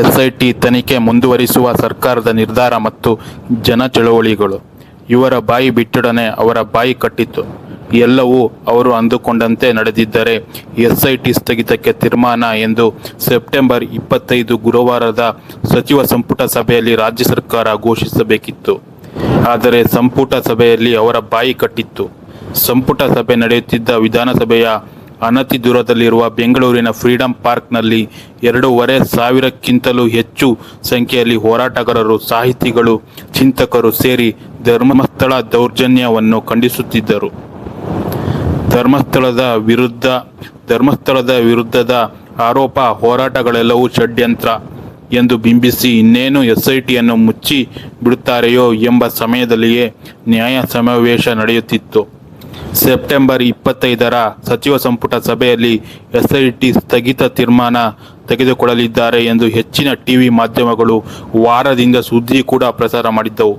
SIT ತನಿಖೆ ಮುಂದುವರಿಸುವ ಸರ್ಕಾರದ ನಿರ್ಧಾರ ಮತ್ತು ಜನ ಚಳವಳಿಗಳು. ಇವರ ಬಾಯಿ ಬಿಟ್ಟೊಡನೆ ಅವರ ಬಾಯಿ ಕಟ್ಟಿತ್ತು. ಎಲ್ಲವೂ ಅವರು ಅಂದುಕೊಂಡಂತೆ ನಡೆದಿದ್ದರೆ ಎಸ್ಐಟಿ ಸ್ಥಗಿತಕ್ಕೆ ತೀರ್ಮಾನ ಎಂದು ಸೆಪ್ಟೆಂಬರ್ ಇಪ್ಪತ್ತೈದು ಗುರುವಾರದ ಸಚಿವ ಸಂಪುಟ ಸಭೆಯಲ್ಲಿ ರಾಜ್ಯ ಸರ್ಕಾರ ಘೋಷಿಸಬೇಕಿತ್ತು. ಆದರೆ ಸಂಪುಟ ಸಭೆಯಲ್ಲಿ ಅವರ ಬಾಯಿ ಕಟ್ಟಿತ್ತು. ಸಂಪುಟ ಸಭೆ ನಡೆಯುತ್ತಿದ್ದ ವಿಧಾನಸಭೆಯ ಅನತಿ ದೂರದಲ್ಲಿರುವ ಬೆಂಗಳೂರಿನ ಫ್ರೀಡಂ ಪಾರ್ಕ್ನಲ್ಲಿ ಎರಡೂವರೆ ಸಾವಿರಕ್ಕಿಂತಲೂ ಹೆಚ್ಚು ಸಂಖ್ಯೆಯಲ್ಲಿ ಹೋರಾಟಗಾರರು, ಸಾಹಿತಿಗಳು, ಚಿಂತಕರು ಸೇರಿ ಧರ್ಮಸ್ಥಳ ದೌರ್ಜನ್ಯವನ್ನು ಖಂಡಿಸುತ್ತಿದ್ದರು. ಧರ್ಮಸ್ಥಳದ ವಿರುದ್ಧ, ಧರ್ಮಸ್ಥಳದ ವಿರುದ್ಧದ ಆರೋಪ ಹೋರಾಟಗಳೆಲ್ಲವೂ ಷಡ್ಯಂತ್ರ ಎಂದು ಬಿಂಬಿಸಿ ಇನ್ನೇನು ಎಸ್ಐಟಿಯನ್ನು ಮುಚ್ಚಿ ಬಿಡುತ್ತಾರೆಯೋ ಎಂಬ ಸಮಯದಲ್ಲಿಯೇ ನ್ಯಾಯ ಸಮಾವೇಶ ನಡೆಯುತ್ತಿತ್ತು. ಸೆಪ್ಟೆಂಬರ್ ಇಪ್ಪತ್ತೈದರ ಸಚಿವ ಸಂಪುಟ ಸಭೆಯಲ್ಲಿ ಎಸ್ಐಟಿ ಸ್ಥಗಿತ ತೀರ್ಮಾನ ತೆಗೆದುಕೊಳ್ಳಲಿದ್ದಾರೆ ಎಂದು ಹೆಚ್ಚಿನ ಟಿವಿ ಮಾಧ್ಯಮಗಳು ವಾರದಿಂದ ಸುದ್ದಿ ಕೂಡ ಪ್ರಸಾರ ಮಾಡಿದ್ದವು.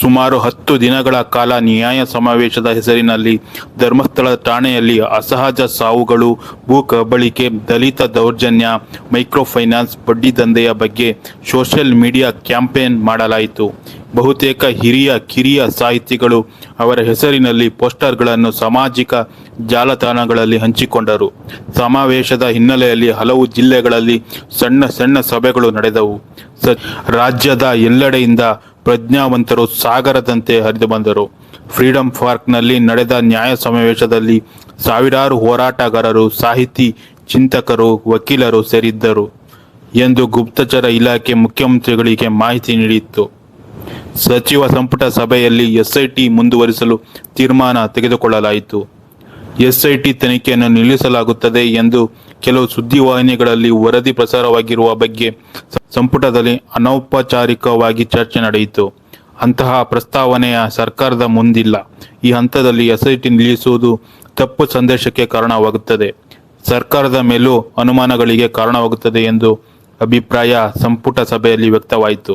ಸುಮಾರು ಹತ್ತು ದಿನಗಳ ಕಾಲ ನ್ಯಾಯ ಸಮಾವೇಶದ ಹೆಸರಿನಲ್ಲಿ ಧರ್ಮಸ್ಥಳ ಠಾಣೆಯಲ್ಲಿ ಅಸಹಜ ಸಾವುಗಳು, ಭೂ ಕಬಳಿಕೆ, ದಲಿತ ದೌರ್ಜನ್ಯ ಮೈಕ್ರೋ ಫೈನಾನ್ಸ್ ಬಡ್ಡಿ ದಂಧೆಯ ಬಗ್ಗೆ ಸೋಷಿಯಲ್ ಮೀಡಿಯಾ ಕ್ಯಾಂಪೇನ್ ಮಾಡಲಾಯಿತು. ಬಹುತೇಕ ಹಿರಿಯ, ಕಿರಿಯ ಸಾಹಿತಿಗಳು ಅವರ ಹೆಸರಿನಲ್ಲಿ ಪೋಸ್ಟರ್ಗಳನ್ನು ಸಾಮಾಜಿಕ ಜಾಲತಾಣಗಳಲ್ಲಿ ಹಂಚಿಕೊಂಡರು. ಸಮಾವೇಶದ ಹಿನ್ನೆಲೆಯಲ್ಲಿ ಹಲವು ಜಿಲ್ಲೆಗಳಲ್ಲಿ ಸಣ್ಣ ಸಣ್ಣ ಸಭೆಗಳು ನಡೆದವು. ರಾಜ್ಯದ ಎಲ್ಲೆಡೆಯಿಂದ ಪ್ರಜ್ಞಾವಂತರು ಸಾಗರದಂತೆ ಹರಿದು ಬಂದರು. ಫ್ರೀಡಂ ಪಾರ್ಕ್ನಲ್ಲಿ ನಡೆದ ನ್ಯಾಯ ಸಮಾವೇಶದಲ್ಲಿ ಸಾವಿರಾರು ಹೋರಾಟಗಾರರು, ಸಾಹಿತಿ, ಚಿಂತಕರು, ವಕೀಲರು ಸೇರಿದ್ದರು ಎಂದು ಗುಪ್ತಚರ ಇಲಾಖೆ ಮುಖ್ಯಮಂತ್ರಿಗಳಿಗೆ ಮಾಹಿತಿ ನೀಡಿತ್ತು. ಸಚಿವ ಸಂಪುಟ ಸಭೆಯಲ್ಲಿ ಎಸ್ಐಟಿ ಮುಂದುವರಿಸಲು ತೀರ್ಮಾನ ತೆಗೆದುಕೊಳ್ಳಲಾಯಿತು. ಎಸ್ಐಟಿ ತನಿಖೆಯನ್ನು ನಿಲ್ಲಿಸಲಾಗುತ್ತದೆ ಎಂದು ಕೆಲವು ಸುದ್ದಿವಾಹಿನಿಗಳಲ್ಲಿ ವರದಿ ಪ್ರಸಾರವಾಗಿರುವ ಬಗ್ಗೆ ಸಂಪುಟದಲ್ಲಿ ಅನೌಪಚಾರಿಕವಾಗಿ ಚರ್ಚೆ ನಡೆಯಿತು. ಅಂತಹ ಪ್ರಸ್ತಾವನೆಯ ಸರ್ಕಾರದ ಮುಂದಿಲ್ಲ. ಈ ಹಂತದಲ್ಲಿ ಎಸ್ಐಟಿ ನಿಲ್ಲಿಸುವುದು ತಪ್ಪು ಸಂದೇಶಕ್ಕೆ ಕಾರಣವಾಗುತ್ತದೆ. ಸರ್ಕಾರದ ಮೇಲೂ ಅನುಮಾನಗಳಿಗೆ ಕಾರಣವಾಗುತ್ತದೆ ಎಂದು ಅಭಿಪ್ರಾಯ ಸಂಪುಟ ಸಭೆಯಲ್ಲಿ ವ್ಯಕ್ತವಾಯಿತು.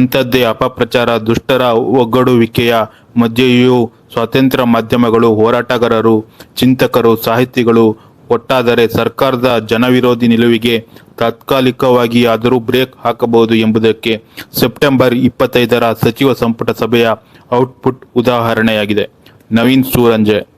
ಇಂಥದ್ದೇ ಅಪಪ್ರಚಾರ, ದುಷ್ಟರ ಒಗ್ಗಡುವಿಕೆಯ ಮಧ್ಯೆಯೂ ಸ್ವಾತಂತ್ರ್ಯ ಮಾಧ್ಯಮಗಳು ಹೋರಾಟಗಾರರು, ಚಿಂತಕರು, ಸಾಹಿತಿಗಳು ಒಟ್ಟಾದರೆ ಸರ್ಕಾರದ ಜನವಿರೋಧಿ ನಿಲುವಿಗೆ ತಾತ್ಕಾಲಿಕವಾಗಿ ಆದರೂ ಬ್ರೇಕ್ ಹಾಕಬಹುದು ಎಂಬುದಕ್ಕೆ ಸೆಪ್ಟೆಂಬರ್ ಇಪ್ಪತ್ತೈದರ ಸಚಿವ ಸಂಪುಟ ಸಭೆಯ ಔಟ್ಪುಟ್ ಉದಾಹರಣೆಯಾಗಿದೆ. ನವೀನ್ ಸೂರಂಜೆ.